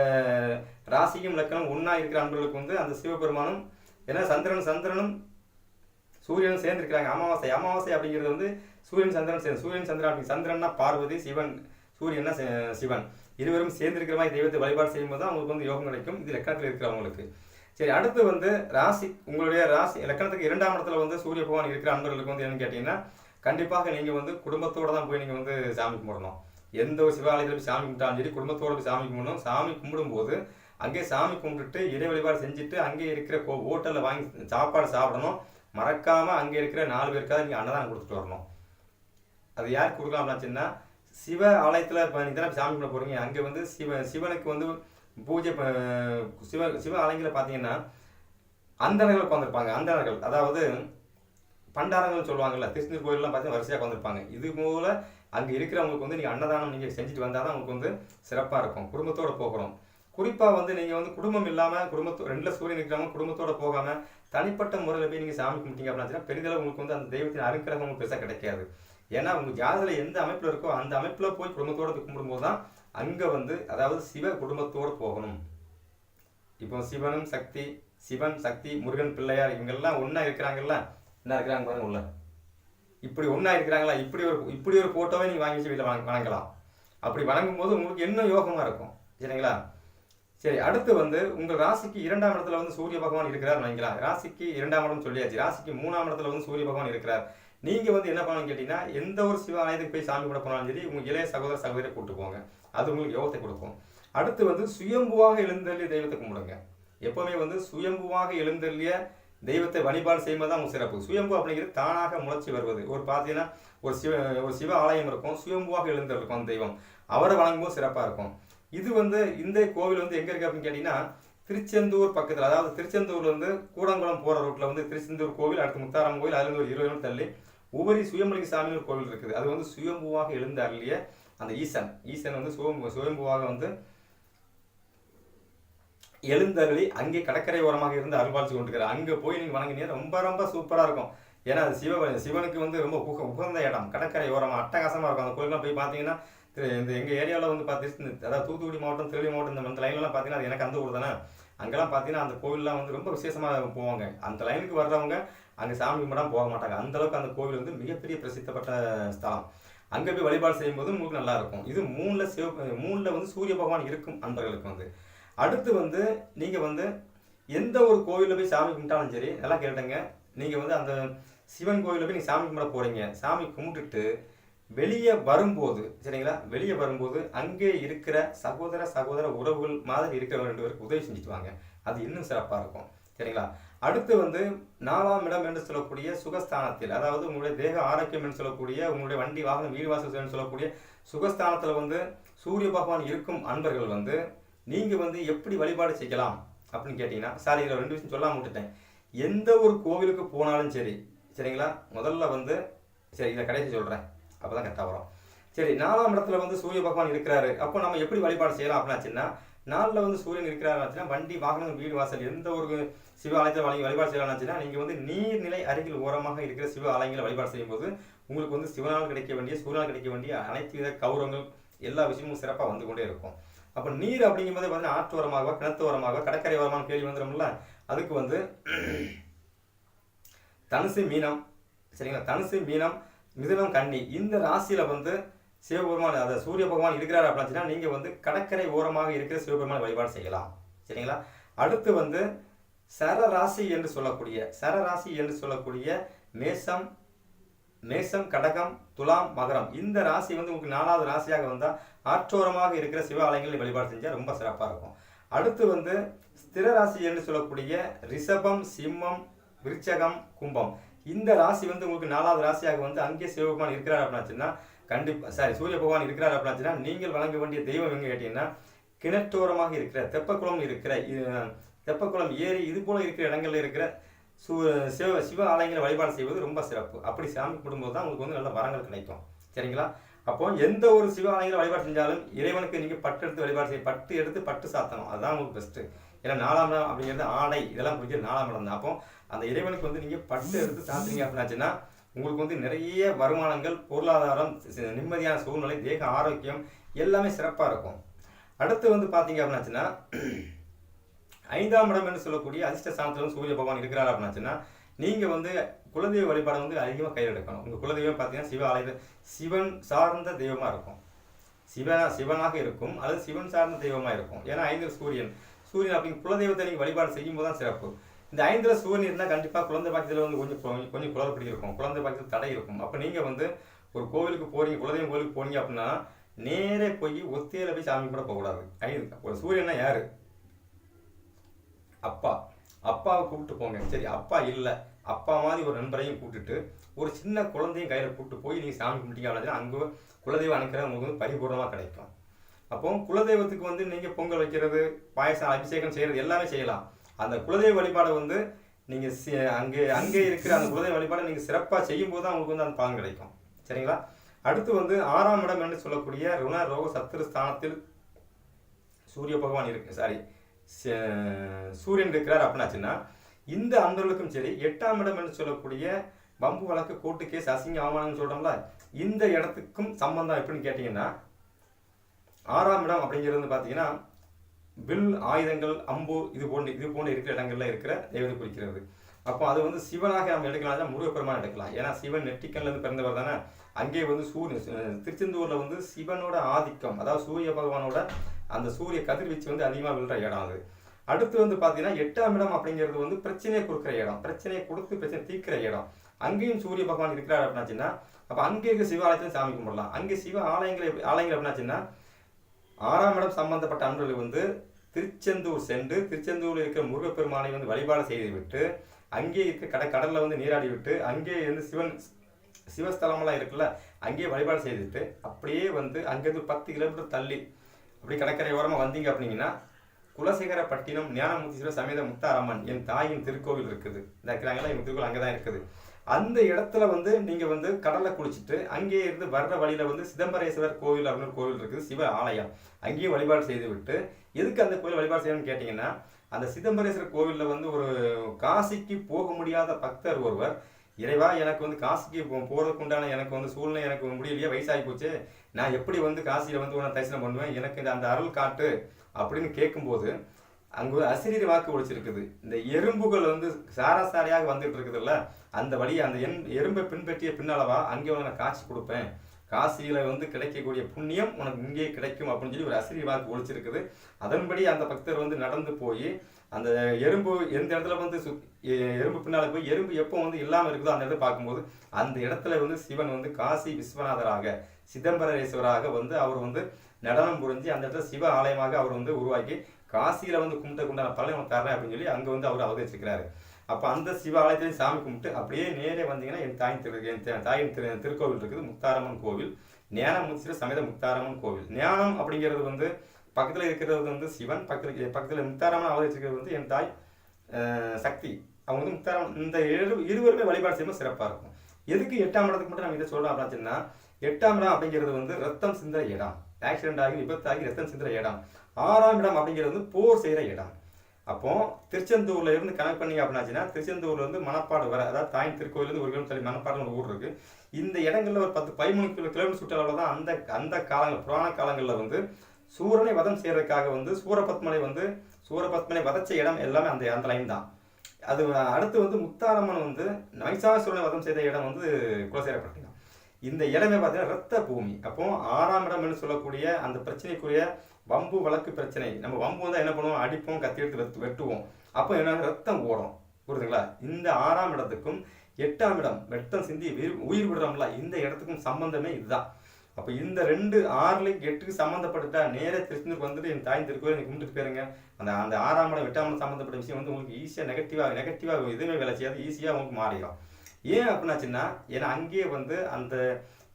S1: ராசியும் லக்கணம் ஒன்றா இருக்கிற அன்பர்களுக்கு வந்து அந்த சிவபெருமானும் ஏன்னா சந்திரன் சந்திரனும் சூரியனும் சேர்ந்துருக்கிறாங்க. அமாவாசை அமாவாசை அப்படிங்கிறது வந்து சூரியன் சந்திரன் சேர்ந்து சூரியன் சந்திரன் அப்படி சந்திரன்னா பார்வதி சிவன் சூரியன்னா சிவன். இருவரும் சேர்ந்திருக்கிற மாதிரி தெய்வத்தை வழிபாடு செய்யும்போது தான் அவங்களுக்கு வந்து யோகம் கிடைக்கும். இது லக்கணத்தில் இருக்கிறவங்களுக்கு சரி அடுத்து வந்து ராசி உங்களுடைய ராசி லக்கணத்துக்கு இரண்டாம் இடத்துல வந்து சூரிய பகவான் இருக்கிற அன்பர்களுக்கு வந்து என்னன்னு கேட்டிங்கன்னா கண்டிப்பாக நீங்கள் வந்து குடும்பத்தோடு தான் போய் நீங்கள் வந்து சாமி கும்பிடணும். எந்த ஒரு சிவாலயத்தில் போய் சாமி கும்பிட்டாலும் சரி குடும்பத்தோட போய் சாமி கும்பிடணும். சாமி கும்பிடும்போது அங்கேயே சாமி கும்பிட்டுட்டு இறை வழிபாடு செஞ்சுட்டு அங்கே இருக்கிற கோ ஹோட்டலில் வாங்கி சாப்பாடு சாப்பிடணும். மறக்காமல் அங்கே இருக்கிற நாலு பேருக்காவது நீங்கள் அன்னதானம் கொடுத்துட்டு வரணும். அது யாருக்கு கொடுக்கலாம் அப்படின்னா சிவ ஆலயத்தில் இப்போ நீங்கள் தானே சாமி கும்பிட போகிறீங்க அங்கே வந்து சிவ சிவனுக்கு வந்து பூஜை சிவ சிவ ஆலயங்களில் பார்த்தீங்கன்னா அந்தணர்கள் உட்காந்துருப்பாங்க அந்தணர்கள் அதாவது பண்டாரங்கள் சொல்லுவாங்கல்ல திருச்செந்தூர் கோயிலெலாம் பார்த்தீங்கன்னா வரிசையாக உட்காந்துருப்பாங்க இது போல் அங்கே இருக்கிறவங்களுக்கு வந்து நீங்கள் அன்னதானம் நீங்கள் செஞ்சுட்டு வந்தால் தான் உங்களுக்கு வந்து சிறப்பாக இருக்கும். குடும்பத்தோடு போகிறோம் குறிப்பாக வந்து நீங்கள் வந்து குடும்பம் இல்லாமல் குடும்பத்தோ ரெண்டில் சூரியன் இருக்கிறவங்க குடும்பத்தோட போகாமல் தனிப்பட்ட முறையில் போய் நீங்கள் சாமி கும்பிட்டீங்க அப்படின்னா பெரிதளவு உங்களுக்கு வந்து அந்த தெய்வத்தின் அனுக்கிரகம் உங்களுக்கு பெருசாக கிடைக்காது. ஏன்னா உங்கள் ஜாதகத்தில் எந்த அமைப்பில் இருக்கோ அந்த அமைப்பில் போய் குடும்பத்தோடு கும்பிடும்போது தான் அங்கே வந்து அதாவது சிவ குடும்பத்தோடு போகணும். இப்போ சிவனும் சக்தி சிவன் சக்தி முருகன் பிள்ளையார் இவங்கெல்லாம் ஒன்றா இருக்கிறாங்கல்ல? என்ன இருக்கிறாங்க பாருங்க உள்ள இப்படி ஒன்றா இருக்கிறாங்களா? இப்படி ஒரு இப்படி ஒரு ஃபோட்டோவை நீங்கள் வாங்கி வச்சு வீட்டில் வணங்கலாம். அப்படி வணங்கும் போது உங்களுக்கு இன்னும் யோகமாக இருக்கும்? சரிங்களா? சரி அடுத்து வந்து உங்கள் ராசிக்கு இரண்டாம் இடத்துல வந்து சூரிய பகவான் இருக்கிறார் நினைக்கலாம் ராசிக்கு இரண்டாம் இடம் சொல்லியாச்சு. ராசிக்கு மூணாம் இடத்துல வந்து சூரிய பகவான் இருக்கிறார். நீங்க வந்து என்ன பண்ணணும்னு கேட்டீங்கன்னா எந்த ஒரு சிவாலயத்துக்கு போய் சாமி கூட போனாலும் சரி உங்க இளைய சகோதர சகோதரியை கூட்டு போங்க. அது உங்களுக்கு யோகத்தை கொடுக்கும். அடுத்து வந்து சுயம்புவாக எழுந்தள்ளிய தெய்வத்தை கும்பிடுங்க. எப்பவுமே வந்து சுயம்புவாக எழுந்தள்ளிய தெய்வத்தை வழிபாடு செய்யும்போது தான் உங்களுக்கு சிறப்பு. சுயம்பு அப்படிங்கிறது தானாக முளைச்சி வருவது. ஒரு பார்த்தீங்கன்னா ஒரு சிவ ஒரு சிவ ஆலயம் இருக்கும். சுயம்புவாக எழுந்திருக்கும் அந்த தெய்வம். அவரை வழங்கும்போது சிறப்பாக இருக்கும். இது வந்து இந்த கோவில் வந்து எங்க இருக்கு அப்படின்னு கேட்டீங்கன்னா திருச்செந்தூர் பக்கத்தில். அதாவது திருச்செந்தூர்ல இருந்து கூடங்குளம் போற ரூட்ல வந்து திருச்செந்தூர் கோவில் அடுத்து முத்தாரம் கோவில் அதுல இருந்து ஒரு இருபது கிலோமீட்டர் தள்ளி உபரி சுயம்பலிங்க சாமி ஒரு கோவில் இருக்குது. அது வந்து சுயம்புவாக எழுந்து அருளிய அந்த ஈசன். ஈசன் வந்து சுயம்பு சுயம்புவாக வந்து எழுந்தருளி அங்கே கடற்கரை ஓரமாக இருந்து அருள்பாலிச்சு கொண்டிருக்கிறார். அங்கே போய் நீங்கள் வணங்கினீங்க ரொம்ப ரொம்ப சூப்பராக இருக்கும். ஏன்னா அது சிவ சிவனுக்கு வந்து ரொம்ப உக உகந்த இடம். கடற்கரை ஓரமாக அட்டகாசமாக இருக்கும். அந்த கோயிலாம் போய் பார்த்தீங்கன்னா திரு- இந்த எங்கள் ஏரியாவில் வந்து பார்த்து அதாவது தூத்துக்குடி மாவட்டம் திருவள்ளி மாவட்டம் இந்த இந்த லைன்லாம் பார்த்தீங்கன்னா அது எனக்கு அந்த ஊர் தானே. அங்கெல்லாம் பார்த்தீங்கன்னா அந்த கோவில்லாம் வந்து ரொம்ப விசேஷமாக போவாங்க. அந்த லைனுக்கு வர்றவங்க அங்கே சாமி கும்பிடாம போக மாட்டாங்க. அந்த அளவுக்கு அந்த கோவில் வந்து மிகப்பெரிய பிரசித்தப்பட்ட ஸ்தலம். அங்கே போய் வழிபாடு செய்யும்போது உங்களுக்கு நல்லா இருக்கும். இது மூணில் சிவ மூணில் வந்து சூரிய பகவான் இருக்கும் அன்பர்களுக்கு வந்து. அடுத்து வந்து நீங்கள் வந்து எந்த ஒரு கோவிலில் போய் சாமி கும்பிட்டாலும் சரி நல்லா கேட்டுங்க நீங்கள் வந்து அந்த சிவன் கோவிலில் போய் நீங்கள் சாமி கும்பிட போகிறீங்க சாமி கும்பிட்டுட்டு வெளியே வரும்போது சரிங்களா? வெளியே வரும்போது அங்கே இருக்கிற சகோதர சகோதர உறவுகள் மாதிரி இருக்கிற ரெண்டு பேருக்கு உதவி செஞ்சுட்டு வாங்க. அது இன்னும் சிறப்பாக இருக்கும். சரிங்களா? அடுத்து வந்து நாலாம் இடம் என்று சொல்லக்கூடிய சுகஸ்தானத்தில் அதாவது உங்களுடைய தேக ஆரோக்கியம் என்று சொல்லக்கூடிய உங்களுடைய வண்டி வாகனம் வீடு வாசல் சொல்லக்கூடிய சுகஸ்தானத்தில் வந்து சூரிய பகவான் இருக்கும் அன்பர்கள் வந்து நீங்கள் வந்து எப்படி வழிபாடு செய்யலாம் அப்படின்னு கேட்டிங்கன்னா சார் இதில் ரெண்டு விஷயம் சொல்லாமல் விட்டுட்டேன். எந்த ஒரு கோவிலுக்கு போனாலும் சரி சரிங்களா? முதல்ல வந்து சரி இதை கடைசி சொல்கிறேன் அப்போ தான் கரெக்டாக வரும். சரி நாலாம் இடத்துல வந்து சூரிய பகவான் இருக்கிறாரு. அப்போ நம்ம எப்படி வழிபாடு செய்யலாம் அப்படின்னாச்சுன்னா நாளில் வந்து சூரியன் இருக்கிறாருச்சுன்னா வண்டி வாகனங்கள் வீடு வாசல் எந்த ஒரு சிவ ஆலயத்தில் வழி வழிபாடு செய்யலாம்னாச்சுன்னா நீங்கள் வந்து நீர்நிலை அருகில் ஓரமாக இருக்கிற சிவ ஆலயங்களை வழிபாடு செய்யும்போது உங்களுக்கு வந்து சிவனால் கிடைக்க வேண்டிய சூரியனால் கிடைக்க வேண்டிய அனைத்து வித கௌரவங்கள் எல்லா விஷயமும் சிறப்பாக வந்து கொண்டே இருக்கும். அப்போ நீர் அப்படிங்கும்போது பார்த்தீங்கன்னா ஆற்று ஓரமாக கிணத்து ஓரமாக கடற்கரை ஓரமான கேள்வி வந்துடும்ல? அதுக்கு வந்து தனுசு மீனம் சரிங்களா? தனுசு மீனம் மிதுனம் கன்னி இந்த ராசியில் வந்து சிவபெருமான் அதை சூரிய பகவான் இருக்கிறார் அப்படின்னா நீங்கள் வந்து கடற்கரை ஓரமாக இருக்கிற சிவபெருமான் வழிபாடு செய்யலாம். சரிங்களா? அடுத்து வந்து சர ராசி என்று சொல்லக்கூடிய சர ராசி என்று சொல்லக்கூடிய மேசம் மேசம் கடகம் துலாம் மகரம். இந்த ராசி வந்து உங்களுக்கு நாலாவது ராசியாக வந்தால் ஆற்றோரமாக இருக்கிற சிவ ஆலயங்களில் வழிபாடு செஞ்சால் ரொம்ப சிறப்பாக இருக்கும். அடுத்து வந்து ஸ்திர ராசி என்று சொல்லக்கூடிய ரிஷபம் சிம்மம் விருச்சகம் கும்பம். இந்த ராசி வந்து உங்களுக்கு நாலாவது ராசியாக வந்து அங்கே சிவபகவான் இருக்கிறார் அப்படின்னாச்சுன்னா கண்டிப்பாக சாரி சூரிய பகவான் இருக்கிறார் அப்படின்னாச்சுன்னா நீங்கள் வழங்க வேண்டிய தெய்வம் எங்கே கேட்டீங்கன்னா கிணற்றோரமாக இருக்கிற தெப்பக்குளம் இருக்கிற தெப்பக்குளம் ஏரி இது போல இருக்கிற இடங்கள்ல இருக்கிற சு சிவ சிவ ஆலயங்களை வழிபாடு செய்வது ரொம்ப சிறப்பு. அப்படி சாமி கும்பிடும்போது தான் உங்களுக்கு வந்து நல்ல வரங்கள் கிடைக்கும். சரிங்களா? அப்போ எந்த ஒரு சிவ ஆலயங்களை வழிபாடு செஞ்சாலும் இறைவனுக்கு நீங்கள் பட்டு எடுத்து வழிபாடு செய்ய பட்டு எடுத்து பட்டு சாத்தணும். அதுதான் உங்களுக்கு பெஸ்ட்டு ஏன்னா நாலாம் இடம் அப்படிங்கிறது ஆடை இதெல்லாம் குறிக்கிறது நாலாம் இடம் தான். அப்போ அந்த இறைவனுக்கு வந்து நீங்க பட்டு எடுத்து சாத்துறீங்க அப்படின்னாச்சுன்னா உங்களுக்கு வந்து நிறைய வருமானங்கள் பொருளாதாரம் நிம்மதியான சூழ்நிலை தேக ஆரோக்கியம் எல்லாமே சிறப்பாக இருக்கும். அடுத்து வந்து பார்த்தீங்க அப்படின்னாச்சுன்னா ஐந்தாம் இடம் என்று சொல்லக்கூடிய அதிர்ஷ்ட ஸ்தானத்துல வந்து சூரிய பகவான் இருக்கிறார் அப்படின்னாச்சுன்னா நீங்க வந்து குலதெய்வ வழிபாடு வந்து அதிகமாக கையில் எடுக்கணும். உங்கள் குலதெய்வம் பார்த்தீங்கன்னா சிவ ஆலய சிவன் சார்ந்த தெய்வமாக இருக்கும். சிவனா சிவனாக இருக்கும் அல்லது சிவன் சார்ந்த தெய்வமாக இருக்கும். ஏன்னா ஐந்து சூரியன். சூரியன் அப்படிங்க குலதெய்வத்தை நீங்கள் வழிபாடு செய்யும் போது தான் சிறப்பு. இந்த ஐந்துல சூரியன் இருந்தால் கண்டிப்பாக குழந்தை பாக்கியத்தில் வந்து கொஞ்சம் கொஞ்சம் கொஞ்சம் குளறுபடி இருக்கும் குழந்தை பாக்கியத்தில் தடை இருக்கும். அப்போ நீங்கள் வந்து ஒரு கோவிலுக்கு போகிறீங்க குலதெய்வம் கோவிலுக்கு போனீங்க அப்படின்னா நேரே போய் ஒத்தையில் போய் சாமி கூட போகக்கூடாது. ஐந்து ஒரு சூரியன்னா யார்? அப்பா. அப்பாவை கூப்பிட்டு போங்க. சரி அப்பா இல்லை. அப்பா மாதிரி ஒரு நண்பரையும் கூப்பிட்டுட்டு ஒரு சின்ன குழந்தையும் கையில் கூப்பிட்டு போய் நீங்கள் சாமி கும்பிட்டீங்க அப்படின்னா அங்கே குலதெய்வம் அனுக்கிறது உங்களுக்கு வந்து பரிபூர்ணமாக கிடைக்கும். அப்போ குலதெய்வத்துக்கு வந்து நீங்கள் பொங்கல் வைக்கிறது பாயசம் அபிஷேகம் செய்கிறது எல்லாமே செய்யலாம். அந்த குலதெய்வ வழிபாடை வந்து நீங்கள் அங்கே அங்கே இருக்கிற அந்த குலதெய்வ வழிபாடை நீங்கள் சிறப்பாக செய்யும்போது தான் உங்களுக்கு வந்து அந்த பலன் கிடைக்கும். சரிங்களா? அடுத்து வந்து ஆறாம் இடம் என்று சொல்லக்கூடிய ருண ரோக சத்துரு ஸ்தானத்தில் சூரிய பகவான் இருக்கு சாரி சூரியன் இருக்கிறார் அப்படின்னாச்சுன்னா இந்த அன்பர்களுக்கும் சரி எட்டாம் இடம் என்று சொல்லக்கூடிய பம்பு வழக்கு கோர்ட்டு கேஸ் அசிங்க அவமானம்னு சொல்றோம்ல இந்த இடத்துக்கும் சம்பந்தம் எப்படின்னு கேட்டிங்கன்னா ஆறாம் இடம் அப்படிங்கிறது வந்து பார்த்தீங்கன்னா வில் ஆயுதங்கள் அம்பு இது போன்ற இது போன்ற இருக்கிற இடங்கள்ல இருக்கிற தெய்வத்தை குறிக்கிறது. அப்போ அது வந்து சிவனாக நம்ம எடுக்கலாம் முருகப்பெருமான் எடுக்கலாம். ஏன்னா சிவன் நெட்டிக்கல்ல இருந்து பிறந்தவர் தானே. அங்கே வந்து சூரியன் திருச்செந்தூரில் திருச்செந்தூர்ல வந்து சிவனோட ஆதிக்கம் அதாவது சூரிய பகவானோட அந்த சூரிய கதிர்வீச்சு வந்து அதிகமாக விழுற இடம் அது. அடுத்து வந்து பார்த்தீங்கன்னா எட்டாம் இடம் அப்படிங்கிறது வந்து பிரச்சனையை கொடுக்குற இடம். பிரச்சனையை கொடுத்து பிரச்சனை தீர்க்கிற இடம். அங்கேயும் சூரிய பகவான் இருக்கிறார் அப்படின்னாச்சுன்னா அப்போ அங்கே இருக்க சிவ ஆலயத்தையும் சாமி கும்பிடலாம். அங்கே சிவ ஆலயங்களை ஆலயங்கள் அப்படின்னாச்சுன்னா ஆறாம் இடம் சம்பந்தப்பட்ட அன்பர்கள் வந்து திருச்செந்தூர் சென்று திருச்செந்தூரில் இருக்கிற முருகப்பெருமானை வந்து வழிபாடு செய்து விட்டு அங்கே இருக்க கட கடலில் வந்து நீராடி விட்டு அங்கே இருந்து சிவன் சிவஸ்தலமெல்லாம் இருக்குல்ல அங்கேயே வழிபாடு செய்துட்டு அப்படியே வந்து அங்கேருந்து பத்து கிலோமீட்டர் தள்ளி அப்படி கடற்கரை ஓரமாக வந்தீங்க அப்படிங்கன்னா குலசேகரப்பட்டினம் ஞானமூர்த்தீஸ்வரர் சமேத முத்தாரம்மன் என் தாயின் திருக்கோவில் இருக்குது. இந்த இருக்கிறாங்களா எங்கள் திருக்கோவில் அங்கே தான் இருக்குது. அந்த இடத்துல வந்து நீங்கள் வந்து கடலை குளிச்சுட்டு அங்கே இருந்து வர்ற வழியில் வந்து சிதம்பரேஸ்வரர் கோவில் அப்படின்னு ஒரு கோவில் இருக்குது சிவ ஆலயம். அங்கேயும் வழிபாடு செய்து விட்டு எதுக்கு அந்த கோயில் வழிபாடு செய்யணும்னு கேட்டிங்கன்னா அந்த சிதம்பரேஸ்வரர் கோவிலில் வந்து ஒரு காசிக்கு போக முடியாத பக்தர் ஒருவர் இறைவா எனக்கு வந்து காசிக்கு போகிறதுக்கு உண்டான எனக்கு வந்து சூழ்நிலை எனக்கு முடியலையே வயசாகி போச்சு. நான் எப்படி வந்து காசியில் வந்து உன்னை தரிசனம் பண்ணுவேன்? எனக்கு இந்த அந்த அருள் காட்டு. அப்படின்னு கேட்கும்போது அங்கே ஒரு அசிரியர் வாக்கு ஒழிச்சிருக்குது. இந்த எறும்புகள் வந்து சாராசாரியாக வந்துட்டு இருக்குதுல்ல அந்த வழி அந்த எண் எறும்பை பின்பற்றிய பின்னளவா அங்கே வந்து நான் காட்சி கொடுப்பேன். காசியில வந்து கிடைக்கக்கூடிய புண்ணியம் உனக்கு இங்கே கிடைக்கும் அப்படின்னு சொல்லி ஒரு அசிரியர் வாக்கு ஒழிச்சிருக்குது. அதன்படி அந்த பக்தர் வந்து நடந்து போய் அந்த எறும்பு எந்த இடத்துல வந்து சு- எ- எறும்பு பின்னால போய் எறும்பு எப்போ வந்து இல்லாமல் இருக்குதோ அந்த இடத்த பார்க்கும்போது அந்த இடத்துல வந்து சிவன் வந்து காசி விஸ்வநாதராக சிதம்பரேஸ்வராக வந்து அவர் வந்து நடனம் புரிஞ்சு அந்த இடத்துல சிவ ஆலயமாக அவர் வந்து உருவாக்கி காசியில் வந்து கும்பிட்ட குண்டான பலன் உனக்கு தரேன் அப்படின்னு சொல்லி அங்கே வந்து அவர் அவதரிச்சிருக்கிறாரு. அப்போ அந்த சிவாலயத்திலையும் சாமி கும்பிட்டு அப்படியே நேரே வந்தீங்கன்னா என் தாயின் திரு என் தாயின் திரு திருக்கோவில் இருக்குது முத்தாரம்மன் கோவில். ஞானம் ஞானமுத்திர சமேத முத்தாரம்மன் கோவில். ஞானம் அப்படிங்கிறது வந்து பக்கத்துல இருக்கிறது வந்து சிவன் பக்கத்தில் பக்கத்தில் முத்தாரம்மன் அவதரிச்சிருக்கிறது வந்து என் தாய் சக்தி. அவங்க வந்து முத்தாரம் இந்த இரு இருவருமே வழிபாடு செய்யும்போது சிறப்பாக இருக்கும். எதுக்கு எட்டாம் இடத்துக்கு மட்டும் நம்ம இதை சொல்கிறோம் அப்படின்னு எட்டாம் இடம் அப்படிங்கிறது வந்து ரத்தம் சிந்திர இடம். ஆக்சிடென்ட் ஆகி விபத்தாகி ரத்தம் சிந்திர இடம். ஆறாம் இடம் அப்படிங்கிறது வந்து போர் செய்கிற இடம். அப்போ திருச்செந்தூர்ல இருந்து கனெக்ட் பண்ணி அப்படின்னாச்சுன்னா திருச்செந்தூர்ல இருந்து மணப்பாடு வர அதாவது தாய் திருக்கோயில இருந்து ஒரு கிலோமீட்டர் தள்ளி மணப்பாடுன்னு ஒரு ஊர் இருக்கு. இந்த இடங்கள்ல ஒரு பத்து பதிமூணு கிலோ கிலோமீட்டர் சுற்றளவில் தான் அந்த அந்த காலங்கள் புராண காலங்களில் வந்து சூரனை வதம் செய்யறதுக்காக வந்து சூரபத்மனை வந்து சூரபத்மனை வதச்ச இடம் எல்லாமே அந்த அந்த லைன் தான். அது அடுத்து வந்து முத்தாரம்மன் வந்து நைசாசுரனை வதம் செய்த இடம் வந்து குலசேரப்பட்டினம் இந்த இடமே பார்த்தீங்கன்னா ரத்த பூமி. அப்போ ஆறாம் இடம்னு சொல்லக்கூடிய அந்த பிரச்சனைக்குரிய வம்பு வழக்கு பிரச்சனை. நம்ம வம்பு வந்தால் என்ன பண்ணுவோம்? அடிப்போம் கத்தி எடுத்து வெட்டுவோம். அப்போ என்ன ரத்தம் ஓடும். புரியுதுங்களா? இந்த ஆறாம் இடத்துக்கும் எட்டாம் இடம் ரத்தம் சிந்தி உயிர் உயிர் விடுறோம்ல இந்த இடத்துக்கும் சம்பந்தமே இதுதான். அப்போ இந்த ரெண்டு ஆறுலையும் எட்டுக்கு சம்மந்தப்பட்டுட்டா நேராக திருச்செந்தூருக்கு வந்துட்டு என் தாய் திருக்கோயில் நீங்க போயிருங்க. அந்த அந்த ஆறாம் இடம் எட்டாம் இடம் சம்மந்தப்பட்ட விஷயம் வந்து உங்களுக்கு ஈஸியாக நெகட்டிவாக நெகட்டிவாக எதுவுமே வேலை செய்யாது. ஈஸியாக உங்களுக்கு மாறிடும். ஏன் அப்படின்னாச்சுன்னா ஏன்னா அங்கேயே வந்து அந்த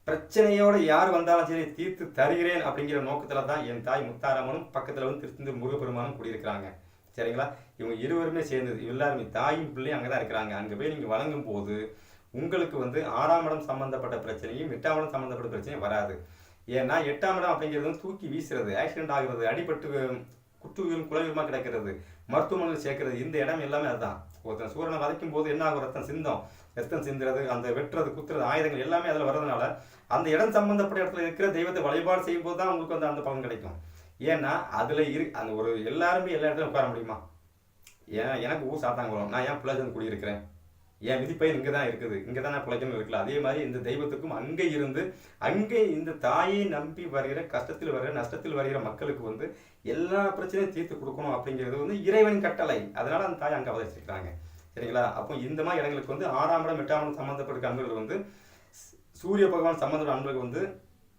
S1: பிரச்சனையோடு யார் வந்தாலும் சரி தீர்த்து தருகிறேன் அப்படிங்கிற நோக்கத்தில் தான் என் தாய் முத்தாரம்மனும் பக்கத்தில் வந்து திருச்செந்தூர் முருகப்பெருமானும் குடியிருக்கிறாங்க. சரிங்களா? இவங்க இருவருமே சேர்ந்தது எல்லாருமே தாயும் பிள்ளையும் அங்கே தான் இருக்கிறாங்க. அங்கே போய் நீங்கள் வழங்கும் போது உங்களுக்கு வந்து ஆறாம் இடம் சம்மந்தப்பட்ட பிரச்சனையும் எட்டாம் இடம் சம்மந்தப்பட்ட பிரச்சனையும் வராது. ஏன்னா எட்டாம் இடம் அப்படிங்கிறது வந்து தூக்கி வீசுறது ஆக்சிடென்ட் ஆகுறது அடிபட்டு குற்றுயிரும் குலவியமா கிடைக்கிறது? மருத்துவமனையில் சேர்க்கிறது. இந்த இடம் எல்லாமே அதுதான். ஒருத்தன் சூரனை வதைக்கும் போது என்ன ஆகும்? ரத்தம் சிந்தம். ரத்தம் சிந்துறது அந்த வெட்டுறது குத்துறது ஆயுதங்கள் எல்லாமே அதில் வர்றதுனால அந்த இடம் சம்பந்தப்பட்ட இடத்துல இருக்கிற தெய்வத்தை வழிபாடு செய்யும் போது தான் உங்களுக்கு வந்து அந்த பலன் கிடைக்கும். ஏன்னா அதில் இரு அந்த ஒரு எல்லாருமே எல்லா இடத்துலையும் உட்கார முடியுமா? ஏன் எனக்கு ஊர் சாத்தாங்குளம் நான் ஏன் பிள்ளைஜன் குடியிருக்கிறேன்? என் விதிப்பயன் இங்கே தான் இருக்குது. இங்கே தான் நான் பிழைக்கணும் இருக்கல அதே மாதிரி இந்த தெய்வத்துக்கும் அங்கே இருந்து அங்கே இந்த தாயை நம்பி வருகிற கஷ்டத்தில் வருகிற நஷ்டத்தில் வருகிற மக்களுக்கு வந்து எல்லா பிரச்சனையும் தீர்த்து கொடுக்கணும் அப்படிங்கிறது வந்து இறைவன் கட்டளை. அதனால் அந்த தாய் அங்கே அவதரிச்சிருக்கிறாங்க. சரிங்களா? அப்போ இந்த மாதிரி இடங்களுக்கு வந்து ஆறாம் இடம் எட்டாம் இடம் சம்மந்தப்பட்ட அன்புகள் வந்து சூரிய பகவான் சம்மந்தப்பட்ட அன்புகள் வந்து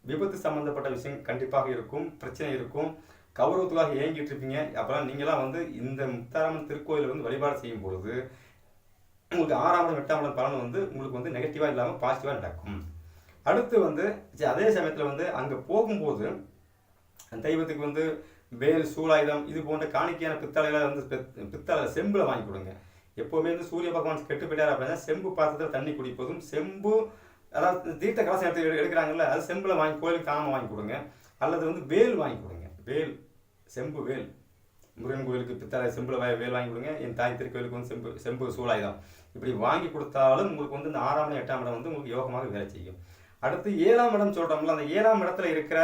S1: விபத்து சம்மந்தப்பட்ட விஷயம் கண்டிப்பாக இருக்கும் பிரச்சனை இருக்கும். கௌரவத்துக்காக ஏங்கிட்டு இருப்பீங்க. அப்புறம் நீங்களாம் வந்து இந்த முத்தாராமன் திருக்கோயிலில் வந்து வழிபாடு செய்யும் பொழுது உங்களுக்கு ஆறாம் இடம் எட்டாம் இடம் பலன் வந்து உங்களுக்கு வந்து நெகட்டிவாக இல்லாமல் பாசிட்டிவாக நடக்கும். அடுத்து வந்து அதே சமயத்தில் வந்து அங்கே போகும்போது அந்த தெய்வத்துக்கு வந்து வேல் சூலாயுதம் இது போன்ற காணிக்கையான பித்தளைகளை வந்து பித்- பித்தளை செம்புல வாங்கி கொடுங்க. எப்போவுமே வந்து சூரிய பகவான் கெட்டு போயிட்டார் அப்படின்னா செம்பு பாத்திரத்தில் தண்ணி குடிப்பதும் செம்பு அதாவது தீர்த்த கலசம் எடுத்து எடு- எடுக்கிறாங்கல்ல அது செம்புல வாங்கி கோயிலுக்கு காணாம வாங்கி கொடுங்க. அல்லது வந்து வேல் வாங்கி கொடுங்க. வேல் செம்பு வேல். முருகன் கோயிலுக்கு பித்தளை செம்புல வேல் வாங்கி கொடுங்க. என் தாய் திருக்கோயிலுக்கு வந்து செம்பு செம்பு சூலாயுதம். இப்படி வாங்கி கொடுத்தாலும் உங்களுக்கு வந்து இந்த ஆறாம் இடம் எட்டாம் இடம் வந்து உங்களுக்கு யோகமாக வேலை செய்யும். அடுத்து ஏழாம் இடம் சொல்கிறோம்ல அந்த ஏழாம் இடத்துல இருக்கிற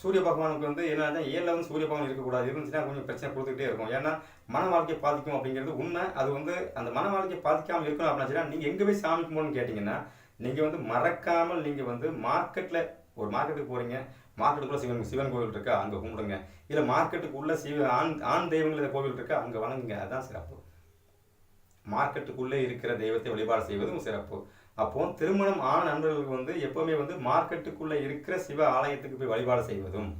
S1: சூரிய பகவானுக்கு வந்து என்னன்னா ஏழில் வந்து சூரிய பகவான் இருக்கக்கூடாது. இருந்துச்சுன்னா கொஞ்சம் பிரச்சனை கொடுத்துக்கிட்டே இருக்கும். ஏன்னா மன வாழ்க்கையை பாதிக்கும் அப்படிங்கிறது உண்மை. அது வந்து அந்த மன வாழ்க்கையை பாதிக்காமல் இருக்கணும் அப்படின்னா நீங்கள் எங்கே போய் சாமி கும்பிடணும்னு கேட்டிங்கன்னா நீங்கள் வந்து மறக்காமல் நீங்கள் வந்து மார்க்கெட்டில் ஒரு மார்க்கெட்டுக்கு போகிறீங்க மார்க்கெட்டுக்குள்ள சிவன் சிவன் கோவில் இருக்கா அங்கே கும்பிடுங்க. இல்லை மார்க்கெட்டுக்குள்ளே சிவ ஆண் ஆண் தெய்வங்கள் கோவில் இருக்கா அங்கே வணங்குங்க. அதுதான் சிறப்பு. மார்க்கெட்டுக்குள்ளே இருக்கிற தெய்வத்தை வழிபாடு செய்வதும் சிறப்பு. அப்போ திருமணம் ஆன நண்பர்களுக்கு வந்து எப்போவுமே வந்து மார்க்கெட்டுக்குள்ளே இருக்கிற சிவ ஆலயத்துக்கு போய் வழிபாடு செய்வதும்.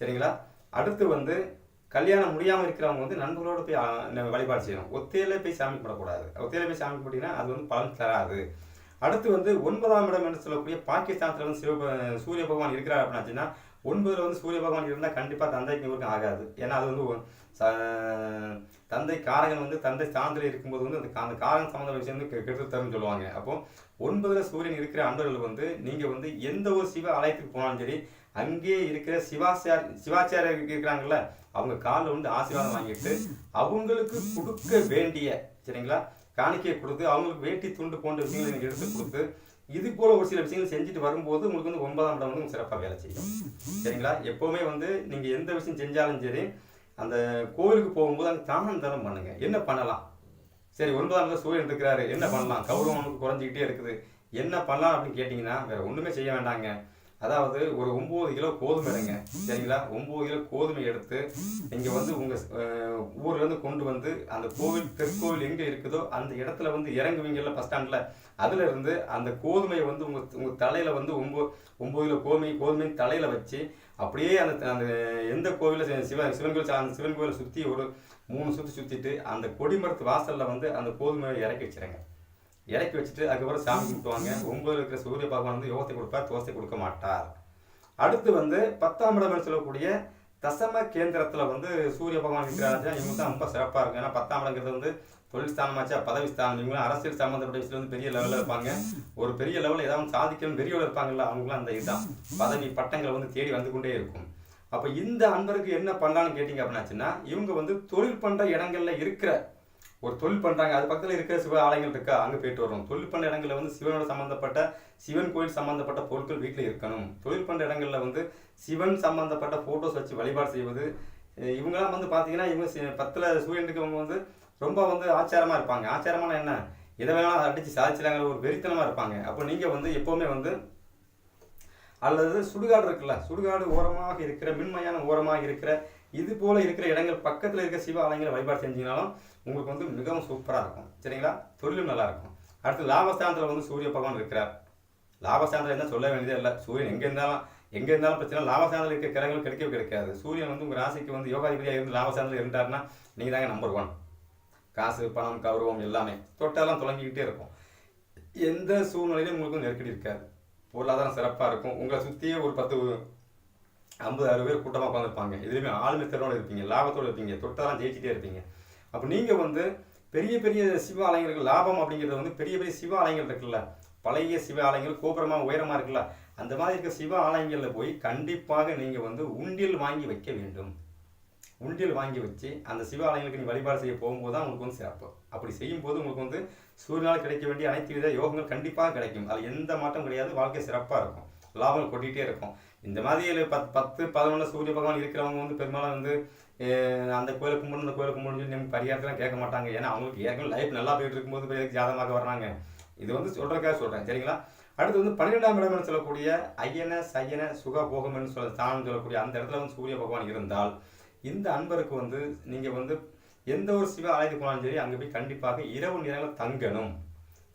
S1: சரிங்களா? அடுத்து வந்து கல்யாணம் முடியாமல் இருக்கிறவங்க வந்து நண்பர்களோடு போய் வழிபாடு செய்யணும். ஒத்தையில போய் சாமி கும்பிடக்கூடாது. ஒத்தையில போய் சாமி கும்பிட்டீங்கன்னா அது வந்து பலன் தராது. அடுத்து வந்து ஒன்பதாம் இடம் என்று சொல்லக்கூடிய பாகிஸ்தானத்தில் வந்து சிவ சூரிய பகவான் இருக்கிறார் அப்படின்னாச்சுன்னா ஒன்பதில் வந்து சூரிய பகவான் இருந்தால் கண்டிப்பாக தந்தைக்கு இவருக்கும் ஆகாது. ஏன்னா அது வந்து தந்தை காரகன் வந்து தந்தை ஸ்தானத்தில் இருக்கும்போது வந்து அந்த கா- அந்த சம்மந்த விஷயம் வந்து கெடுத்து தரும்னு சொல்லுவாங்க. அப்போ ஒன்பதுல சூரியன் இருக்கிற அன்பர்கள் வந்து நீங்க வந்து எந்த ஒரு சிவ ஆலயத்துக்கு போனாலும் சரி அங்கே இருக்கிற சிவாச்சார் சிவாச்சாரியர் இருக்கிறாங்கல்ல அவங்க காலில் வந்து ஆசீர்வாதம் வாங்கிட்டு அவங்களுக்கு கொடுக்க வேண்டிய சரிங்களா? காணிக்கையை கொடுத்து அவங்களுக்கு வேட்டி துண்டு போன்ற விஷயங்களை நீங்கள் எடுத்து கொடுத்து இது போல ஒரு சில விஷயங்கள் செஞ்சுட்டு வரும்போது உங்களுக்கு வந்து ஒன்பதாம் இடம் வந்து சிறப்பாக வேலை செய்யும். சரிங்களா? எப்பவுமே வந்து நீங்க எந்த விஷயம் செஞ்சாலும் சரி அந்த கோவிலுக்கு போகும்போது அந்த தானம் தரம் பண்ணுங்க. என்ன பண்ணலாம்? சரி ஒன்பதாம் இடத்துல சூரியன் இருக்கிறாரு. என்ன பண்ணலாம்? கௌரவம் குறைஞ்சிக்கிட்டே இருக்குது. என்ன பண்ணலாம் அப்படின்னு கேட்டிங்கன்னா வேற ஒன்றுமே செய்ய வேண்டாங்க. அதாவது ஒரு ஒம்பது கிலோ கோதுமை எடுங்க. சரிங்களா? ஒம்பது கிலோ கோதுமை எடுத்து இங்கே வந்து உங்கள் ஊர்லேருந்து கொண்டு வந்து அந்த கோவில் தெற்கோவில் எங்கே இருக்குதோ அந்த இடத்துல வந்து இறங்குவீங்கல்ல பஸ் ஸ்டாண்டில் அதில் இருந்து அந்த கோதுமையை வந்து உங்கள் உங்கள் தலையில் வந்து ஒம்பது ஒம்பது கிலோ கோதுமை கோதுமை தலையில் வச்சு அப்படியே அந்த அந்த எந்த கோவிலில் சிவன் சிவன் கோவில் அந்த சிவன் கோவிலை சுற்றி ஒரு மூணு சுற்றி சுற்றிட்டு அந்த கொடிமரத்து வாசலில் வந்து அந்த கோதுமையை இறக்கி வச்சிருங்க. இறக்கி வச்சுட்டு அதுக்கப்புறம் சாமி கும்பிடுவாங்க ஒன்பது இருக்கிற சூரிய பகவான் வந்து யோகத்தை கொடுப்பார் தோசை கொடுக்க மாட்டார். அடுத்து வந்து பத்தாம் இடம் சொல்லக்கூடிய தசம கேந்திரத்தில் வந்து சூரிய பகவான் இருக்கிறாரு இவங்க தான் ரொம்ப சிறப்பாக இருக்கும். ஏன்னா பத்தாம் இடங்கிறது வந்து தொழில் ஸ்தானமாச்சா பதவி ஸ்தானம். இவங்களும் அரசியல் சம்மந்தப்பட்ட விஷயத்துல வந்து பெரிய லெவலில் இருப்பாங்க. ஒரு பெரிய லெவலில் ஏதாவது சாதிக்கணும் பெரியவர்கள் இருப்பாங்கல்ல அவங்களும் அந்த இதுதான். பதவி பட்டங்களை வந்து தேடி வந்து கொண்டே இருக்கும். அப்போ இந்த அன்பருக்கு என்ன பண்ணலான்னு கேட்டிங்க அப்படின்னாச்சுன்னா இவங்க வந்து தொழில் பண்ணுற இடங்கள்ல இருக்கிற ஒரு தொழில் பண்ணுறாங்க அது பக்கத்தில் இருக்கிற சிவ ஆலயங்கள் இருக்கா? அங்கே போயிட்டு வரும் தொழில் பண்ணுற இடங்களில் வந்து சிவனோட சம்மந்தப்பட்ட சிவன் கோயில் சம்மந்தப்பட்ட பொருட்கள் வீட்டில் இருக்கணும். தொழில் பண்ணுற இடங்களில் வந்து சிவன் சம்மந்தப்பட்ட ஃபோட்டோஸ் வச்சு வழிபாடு செய்வது இவங்கெல்லாம் வந்து பார்த்தீங்கன்னா இவங்க பத்தில் சூரியனுக்கு அவங்க வந்து ரொம்ப வந்து ஆச்சாரமாக இருப்பாங்க. ஆச்சாரமான என்ன? எதை வேணாலும் அடித்து சாதிச்சிடாங்கிற ஒரு வெறித்தனமாக இருப்பாங்க. அப்போ நீங்கள் வந்து எப்போவுமே வந்து அல்லது சுடுகாடு இருக்குல்ல சுடுகாடு ஓரமாக இருக்கிற மின்மயான ஓரமாக இருக்கிற இது போல இருக்கிற இடங்கள் பக்கத்தில் இருக்கிற சிவ ஆலயங்களை வழிபாடு செஞ்சீங்கனாலும் உங்களுக்கு வந்து மிகவும் சூப்பராக இருக்கும். சரிங்களா? தொழிலும் நல்லாயிருக்கும் அடுத்து லாபஸ்தானத்தில் வந்து சூரிய பகவான் இருக்கிறார். லாபஸ்தானத்தில் என்ன சொல்ல வேண்டியதே இல்லை. சூரியன் எங்கே இருந்தாலும் எங்கே இருந்தாலும் பிரச்சனை லாபஸ்தானத்தில் இருக்க கிரகங்கள் கிடைக்கவே கிடைக்காது. சூரியன் வந்து உங்கள் ராசிக்கு வந்து யோகாதிபதியாக இருந்து லாபஸ்தானத்தில் இருந்தாருன்னா நீங்கள் தாங்க நம்பர் ஒன் காசு பணம் கௌரவம் எல்லாமே தொட்டெல்லாம் தொடங்கிக்கிட்டே இருக்கும். எந்த சூழ்நிலையிலும் உங்களுக்கு நெருக்கடி இருக்காது. பொருளாதாரம் சிறப்பாக இருக்கும். உங்களை சுற்றியே ஒரு பத்து ஐம்பது அறுபது பேர் கூட்டமாக உட்காந்துருப்பாங்க இதுலேயுமே ஆளுமை திறனோடு இருப்பீங்க. லாபத்தோடு இருப்பீங்க. தொட்டெல்லாம் ஜெயிச்சிட்டே இருப்பீங்க. அப்போ நீங்கள் வந்து பெரிய பெரிய சிவ ஆலயங்களுக்கு லாபம் அப்படிங்கிறது வந்து பெரிய பெரிய சிவ ஆலயங்கள் இருக்குல்ல. பழைய சிவ ஆலயங்கள் கோபுரமாக உயரமாக இருக்குல்ல. அந்த மாதிரி இருக்க சிவ ஆலயங்களில் போய் கண்டிப்பாக நீங்கள் வந்து உண்டியல் வாங்கி வைக்க வேண்டும். உண்டியல் வாங்கி வச்சு அந்த சிவ ஆலயங்களுக்கு நீ வழிபாடு செய்ய போகும்போது தான் உங்களுக்கு வந்து சிறப்பு. அப்படி செய்யும்போது உங்களுக்கு வந்து சூரியனால் கிடைக்க வேண்டிய அனைத்து வித யோகங்கள் கண்டிப்பாக கிடைக்கும். அது எந்த மாற்றம் கிடையாது வாழ்க்கை சிறப்பாக இருக்கும். லாபங்கள் கொட்டிகிட்டே இருக்கும். இந்த மாதிரி பத் பத்து பதினொன்று சூரிய பகவான் இருக்கிறவங்க வந்து பெரும்பாலும் வந்து அந்த கோயிலை கும்பிடணும் இந்த கோயிலை கும்பிடணும் சொல்லி நம்ம பரிகாரத்தெல்லாம் கேட்க மாட்டாங்க. ஏன்னா அவங்களுக்கு ஏற்கனவே லைஃப் நல்லா போயிட்டு இருக்கும்போது போய் எதுக்கு ஜாதகமாக வர்றாங்க. இது வந்து சொல்கிறக்காக சொல்கிறேன் சரிங்களா? அடுத்து வந்து பன்னிரெண்டாம் இடம்னு சொல்லக்கூடிய ஐயன சையன சுக போகம்னு சொல்ல ஸ்தானம் சொல்லக்கூடிய அந்த இடத்துல வந்து சூரிய பகவான் இருந்தால் இந்த அன்பருக்கு வந்து நீங்கள் வந்து எந்த ஒரு சிவ ஆலயத்துக்கு போனாலும் சரி அங்கே போய் கண்டிப்பாக இரவு நேரங்களில் தங்கணும்.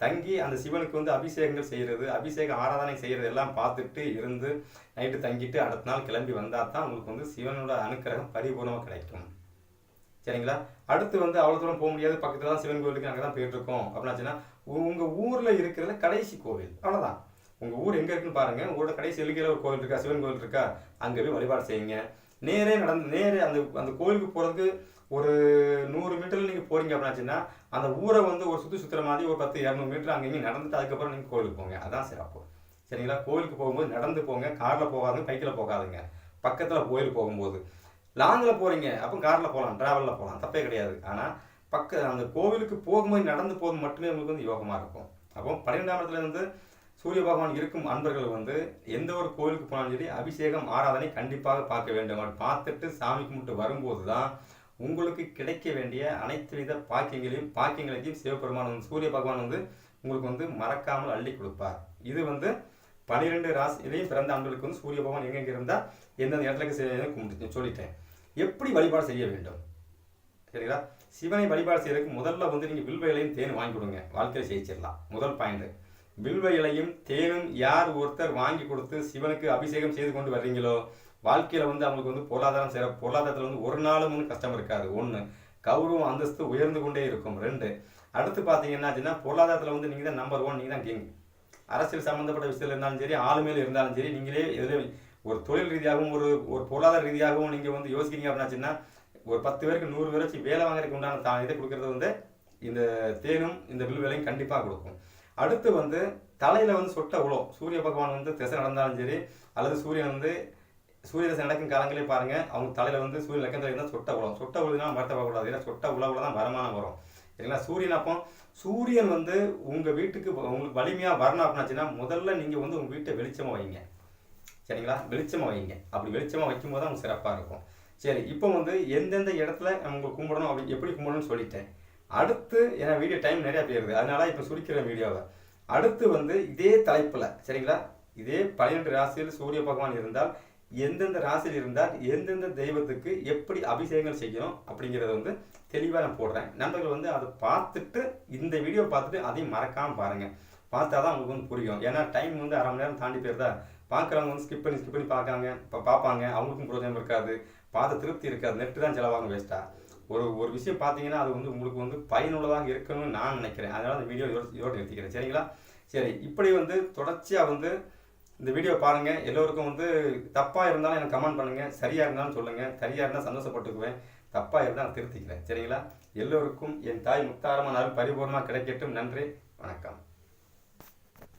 S1: தங்கி அந்த சிவனுக்கு வந்து அபிஷேகங்கள் செய்கிறது அபிஷேக ஆராதனை செய்கிறது எல்லாம் பார்த்துட்டு இருந்து நைட்டு தங்கிட்டு அடுத்த நாள் கிளம்பி வந்தால் தான் உங்களுக்கு வந்து சிவனோட அனுக்கிரகம் பரிபூர்ணமாக கிடைக்கும். சரிங்களா? அடுத்து வந்து அவ்வளோ தூரம் போக முடியாது. பக்கத்தில் தான் சிவன் கோவிலுக்கு அங்கே தான் போயிட்டுருக்கோம் அப்படின்னாச்சுன்னா உங்கள் ஊரில் இருக்கிறதுல கடைசி கோவில். அவ்வளோதான் உங்கள் ஊர் எங்கே இருக்குன்னு பாருங்கள் உங்களோட கடைசி எல்கையில் ஒரு கோவில் இருக்கா? சிவன் கோவில் இருக்கா? அங்கே போய் வழிபாடு செய்யுங்க. நேரே நடந்து நேரே அந்த அந்த கோவிலுக்கு போகிறதுக்கு ஒரு நூறு மீட்டரில் நீங்கள் போறீங்க அப்படின்னாச்சுன்னா அந்த ஊரை வந்து ஒரு சுற்றி சுற்றுற மாதிரி ஒரு பத்து இரநூறு மீட்டர் அங்கேயும் நடந்துட்டு அதுக்கப்புறம் நீங்கள் கோயிலுக்கு போங்க. அதான் சிறப்பு. சரிங்களா? கோயிலுக்கு போகும்போது நடந்து போங்க. காரில் போகாதுங்க பைக்கில் போகாதுங்க. பக்கத்தில் கோயில் போகும்போது. லாங்கில் போகிறீங்க அப்போ காரில் போகலாம் ட்ராவலில் போகலாம் தப்பே கிடையாது. ஆனால் பக்க அந்த கோவிலுக்கு போகும்போது நடந்து போகும்போது மட்டுமே உங்களுக்கு வந்து யோகமாக இருக்கும். அப்போ பன்னிரெண்டாம் இடத்துலேருந்து சூரிய பகவான் இருக்கும் அன்பர்கள் வந்து எந்த ஒரு கோவிலுக்கு போனாலும் சரி அபிஷேகம் ஆராதனை கண்டிப்பாக பார்க்க வேண்டும். அப்படி பார்த்துட்டு சாமி கும்பிட்டு வரும்போது தான் உங்களுக்கு கிடைக்க வேண்டிய அனைத்து வித பாக்கியங்களையும் பாக்கியங்களையும் சிவபெருமான் வந்து சூரிய பகவான் வந்து உங்களுக்கு வந்து மறக்காமல் அள்ளி கொடுப்பார். இது வந்து பன்னிரெண்டு ராசியிலையும் பிறந்த ஆண்களுக்கு வந்து சூரிய பகவான் எங்கெங்கே இருந்தால் எந்தெந்த இடத்துக்கு கும்பிட்டு சொல்லிட்டேன். எப்படி வழிபாடு செய்ய வேண்டும்? சரிங்களா சிவனை வழிபாடு செய்யறதுக்கு முதல்ல வந்து நீங்கள் வில்வ இலையும் தேன் வாங்கி கொடுங்க. வாழ்க்கையில் ஜெயிச்சிடலாம். முதல் பாயிண்ட் வில்வ இலையும் தேனும் யார் ஒருத்தர் வாங்கி கொடுத்து சிவனுக்கு அபிஷேகம் செய்து கொண்டு வர்றீங்களோ வாழ்க்கையில் வந்து அவங்களுக்கு வந்து பொருளாதாரம் சிற பொருளாதாரத்தில் வந்து ஒரு நாளும் வந்து கஷ்டம் இருக்காது. ஒன்று கௌரவம் அந்தஸ்து உயர்ந்து கொண்டே இருக்கும். ரெண்டு அடுத்து பார்த்தீங்கன்னா பொருளாதாரத்தில் வந்து நீங்கள் தான் நம்பர் ஒன் நீங்கள் தான் கிங் அரசியல் சம்மந்தப்பட்ட விஷயத்தில் இருந்தாலும் சரி ஆளுமையில் இருந்தாலும் சரி நீங்களே எதில் ஒரு தொழில் ரீதியாகவும் ஒரு ஒரு பொருளாதார ரீதியாகவும் நீங்கள் வந்து யோசிக்கிறீங்க அப்படின்னாச்சுன்னா ஒரு பத்து பேருக்கு நூறு பேர் வச்சு வேலை வாங்குறதுக்கு உண்டான தா இதை கொடுக்கறது வந்து இந்த தேனும் இந்த வில்லு வேலையும் கண்டிப்பாக கொடுக்கும். அடுத்து வந்து தலையில் வந்து சொட்ட உழோ சூரிய பகவான் வந்து திசை நடந்தாலும் சரி அல்லது சூரியன் வந்து சூரியதசை நடக்கும் காலங்களே பாருங்க. அவங்க தலையில் வந்து சூரிய லக்கத்தில் இருந்தால் சொட்ட உழம் சொட்ட உழுதுனா பார்க்கக்கூடாது ஏன்னா சொட்ட உழவுல தான் வருமானம் வரும். சரிங்களா? சூரியன் அப்போ சூரியன் வந்து உங்கள் வீட்டுக்கு உங்களுக்கு வலிமையாக வரணும் அப்படின்னாச்சுன்னா முதல்ல நீங்கள் வந்து உங்கள் வீட்டை வெளிச்சமாக வைங்க. சரிங்களா? வெளிச்சமாக வைங்க. அப்படி வெளிச்சமாக வைக்கும்போது தான் உங்களுக்கு சிறப்பாக இருக்கும். சரி இப்போ வந்து எந்தெந்த இடத்துல நம்ம கும்பிடணும் அப்படி எப்படி கும்பிடணும்னு சொல்லிட்டேன். அடுத்து ஏன்னா வீடியோ டைம் நிறையா போயிருது அதனால இப்போ சுருக்கிற வீடியோவை. அடுத்து வந்து இதே தலைப்பில் சரிங்களா? இதே பன்னிரெண்டு ராசியில் சூரிய பகவான் இருந்தால் எந்தெந்த ராசியில் இருந்தால் எந்தெந்த தெய்வத்துக்கு எப்படி அபிஷேகங்கள் செய்யணும் அப்படிங்கிறத வந்து தெளிவாக நான் போடுறேன். நண்பர்கள் வந்து அதை பார்த்துட்டு இந்த வீடியோ பார்த்துட்டு அதையும் மறக்காமல் பாருங்கள் பார்த்தா தான் உங்களுக்கு வந்து புரியும். ஏன்னா டைம் வந்து அரை மணி நேரம் தாண்டி போயிருந்தா பார்க்குறவங்க வந்து ஸ்கிப் பண்ணி ஸ்கிப் பண்ணி பார்க்காங்க. இப்போ பார்ப்பாங்க. அவங்களுக்கும் பிரயோஜனம் இருக்காது. பார்த்த திருப்தி இருக்காது. நெட்டு தான் செலவாகும் வேஸ்ட்டாக ஒரு ஒரு விஷயம் பார்த்தீங்கன்னா அது வந்து உங்களுக்கு வந்து பயனுள்ளதாக இருக்கணும்னு நான் நினைக்கிறேன். அதனால் அந்த வீடியோ இதோட யோட்டி நிறுத்திக்கிறேன் சரிங்களா? சரி இப்படி வந்து தொடர்ச்சியாக வந்து இந்த வீடியோ பாருங்கள் எல்லோருக்கும் வந்து தப்பாக இருந்தாலும் எனக்கு கமெண்ட் பண்ணுங்கள் சரியாக இருந்தாலும் சொல்லுங்கள் சரியாக இருந்தால் சந்தோஷப்பட்டுக்குவேன். தப்பாக இருந்தால் நான் திருத்திக்கிறேன். சரிங்களா? எல்லோருக்கும் என் தாய் முத்தாரமாக அருள் பரிபூர்ணமாக கிடைக்கட்டும். நன்றி. வணக்கம்.